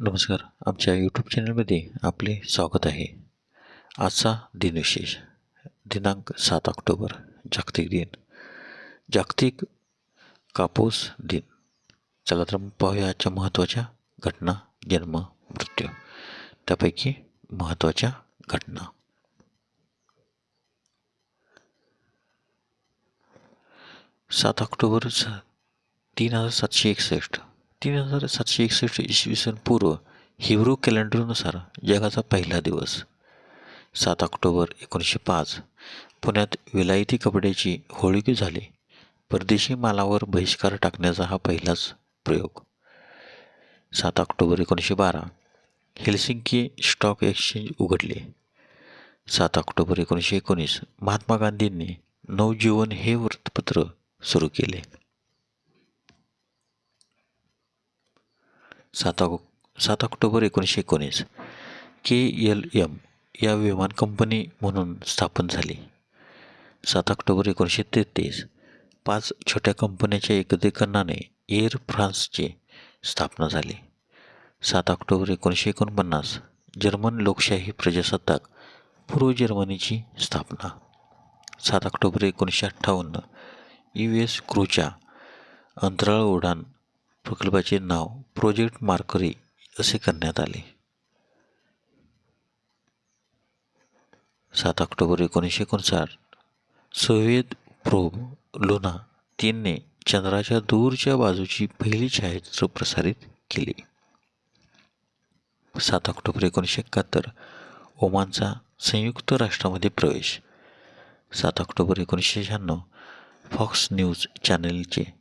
नमस्कार. आमच्या यूट्यूब चॅनलमध्ये आपले स्वागत आहे. आजचा दिनविशेष दिनांक सात ऑक्टोबर जागतिक दिन. जागतिक कापूस दिन. चला तर मग पाहूया आजच्या महत्त्वाच्या घटना जन्म मृत्यू. त्यापैकी महत्त्वाच्या घटना. सात ऑक्टोबर तीन हजार सातशे एकसष्ट. तीन हजार सातशे एकसष्ट इसवी सन पूर्व हिब्रू कॅलेंडरनुसार जगाचा पहिला दिवस सात ऑक्टोबर एकोणीसशे पाच. पुण्यात विलायती कपड्याची होळी झाली. परदेशी मालावर बहिष्कार टाकण्याचा हा पहिलाच प्रयोग. सात ऑक्टोबर एकोणीसशे बारा हेल्सिंकी स्टॉक एक्सचेंज उघडले. सात ऑक्टोबर एकोणीसशे एकोणीस महात्मा गांधींनी नवजीवन हे वृत्तपत्र सुरू केले. सात ऑक सात ऑक्टोबर एकोणीसशे एकोणीस. के एल एम या विमान कंपनी म्हणून स्थापन झाली. सात ऑक्टोबर एकोणीसशे तेहतीस पाच छोट्या कंपन्याच्या एकत्रीकरणाने एअर फ्रान्सची स्थापना झाली. सात ऑक्टोबर एकोणीसशे एकोणपन्नास जर्मन लोकशाही प्रजासत्ताक पूर्व जर्मनीची स्थापना. सात ऑक्टोबर एकोणीसशे अठ्ठावन्न यू एस क्रूच्या अंतराळ उडान प्रकल्पाचे नाव प्रोजेक्ट मार्करी e असे करण्यात आले. सात ऑक्टोबर एकोणीसशे एकोणसाठ सोव्हिएत प्रोब लुना तीनने चंद्राच्या दूरच्या बाजूची पहिली छायाचित्र प्रसारित केली. सात ऑक्टोबर एकोणीसशे एकाहत्तर ओमानचा संयुक्त राष्ट्रामध्ये प्रवेश. सात ऑक्टोबर एकोणीसशे शहाण्णव फॉक्स न्यूज चॅनलचे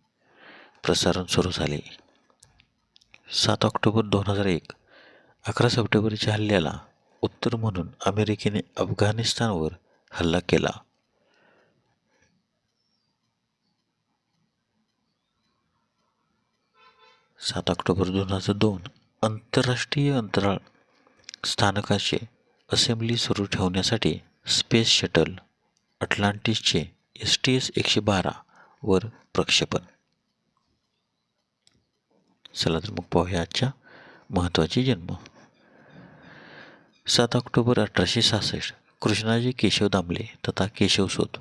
प्रसारण सुरू झाले. सात ऑक्टोबर दोन हजार एक अकरा सप्टेंबरच्या हल्ल्याला उत्तर म्हणून अमेरिकेने अफगाणिस्तानवर हल्ला केला. सात ऑक्टोबर दोन हजार दोन आंतरराष्ट्रीय अंतराळ स्थानकाचे असेंब्ली सुरू ठेवण्यासाठी स्पेस शटल अटलांटिसचे एस टी एस एकशे बारावर प्रक्षेपण. चला तर मग पाहूया आजच्या महत्त्वाचे जन्म. सात ऑक्टोबर अठराशे सहासष्ट. कृष्णाजी केशव दामले तथा केशवसोत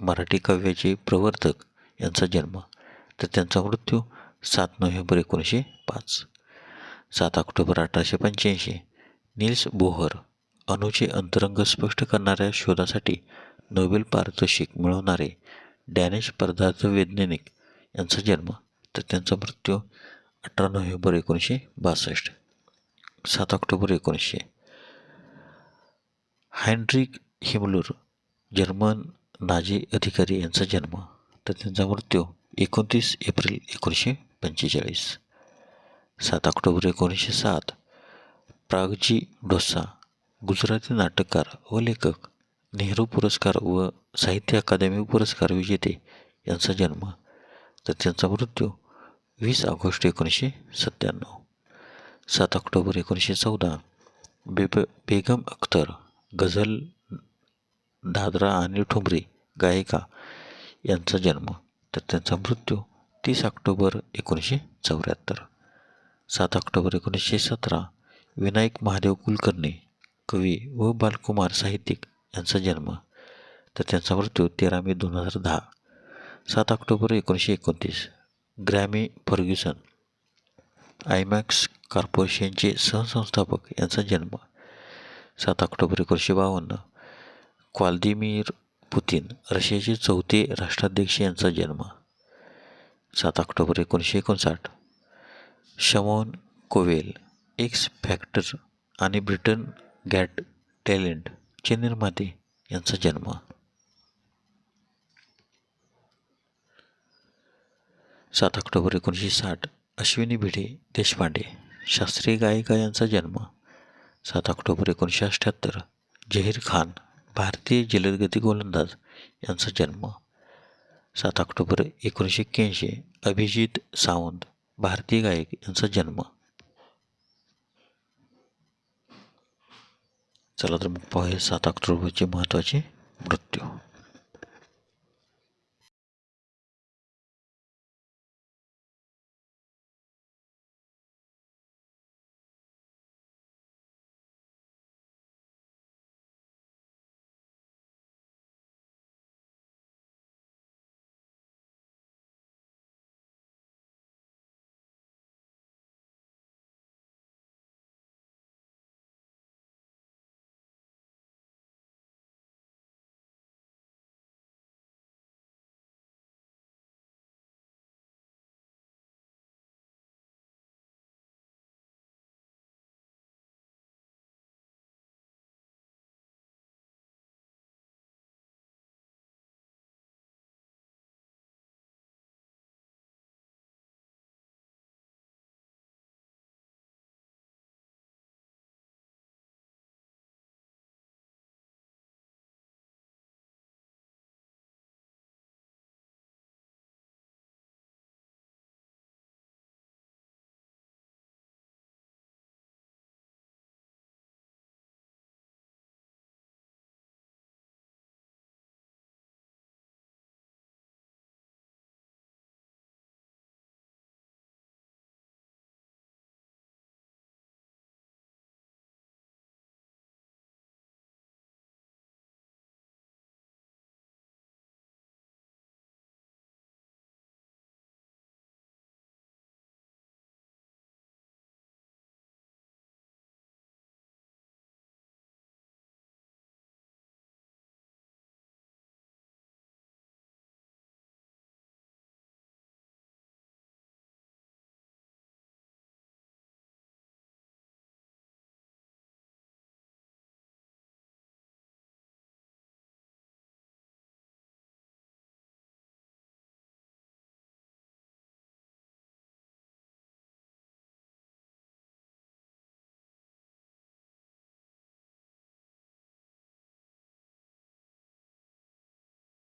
मराठी काव्याचे प्रवर्तक यांचा जन्म. तर त्यांचा मृत्यू सात नोव्हेंबर एकोणीसशे पाच. सात ऑक्टोबर अठराशे पंच्याऐंशी. निल्स बोहर अणूचे अंतरंग स्पष्ट करणाऱ्या शोधासाठी नोबेल पारितोषिक मिळवणारे डॅनिश पदार्थ वैज्ञानिक यांचा जन्म. तर त्यांचा मृत्यू अठरा नोव्हेंबर एकोणीसशे बासष्ट सात ऑक्टोबर एकोणीसशे. हायड्रिक हिमलूर जर्मन नाझी अधिकारी यांचा जन्म तर त्यांचा मृत्यू एकोणतीस एप्रिल एकोणीसशे पंचेचाळीस. सात ऑक्टोबर एकोणीसशे सात प्रागजी डोसा गुजराती नाटककार व लेखक नेहरू पुरस्कार व साहित्य अकादमी पुरस्कार विजेते यांचा जन्म तर त्यांचा मृत्यू वीस ऑगस्ट एकोणीसशे सत्त्याण्णव. सात ऑक्टोबर एकोणीसशे चौदा. बेब बेगम अख्तर गझल दादरा आणि ठुमरी गायिका यांचा जन्म. तर त्यांचा मृत्यू तीस ऑक्टोबर एकोणीसशे चौऱ्याहत्तर. सात ऑक्टोबर एकोणीसशे सतरा विनायक महादेव कुलकर्णी कवी व बालकुमार साहित्यिक यांचा जन्म. तर त्यांचा मृत्यू तेरा मे दोन हजार दहा. सात ऑक्टोबर एकोणीसशे एकोणतीस. ग्रॅमी फर्ग्युसन आयमॅक्स कॉर्पोरेशनचे सहसंस्थापक यांचा जन्म सात ऑक्टोबर एकोणीसशे बावन्न. क्वाल्दिमीर पुतीन रशियाचे चौथे राष्ट्राध्यक्ष यांचा जन्म सात ऑक्टोबर एकोणीसशे एकोणसाठ. शमोन कोवेल एक्स फॅक्टर आणि ब्रिटन गॅट टॅलेंटचे निर्माते यांचा जन्म सात ऑक्टोबर एकोणीसशे साठ अश्विनी भिडे देशपांडे शास्त्रीय गायिका यांचा जन्म सात ऑक्टोबर एकोणीसशे अठ्ठ्याहत्तर जहीर खान भारतीय जलदगती गोलंदाज यांचा जन्म सात ऑक्टोबर एकोणीसशे एक्क्याऐंशी अभिजित सावंत भारतीय गायक यांचा जन्म. चला तर मग पाहूया सात ऑक्टोबरचे महत्त्वाचे मृत्यू.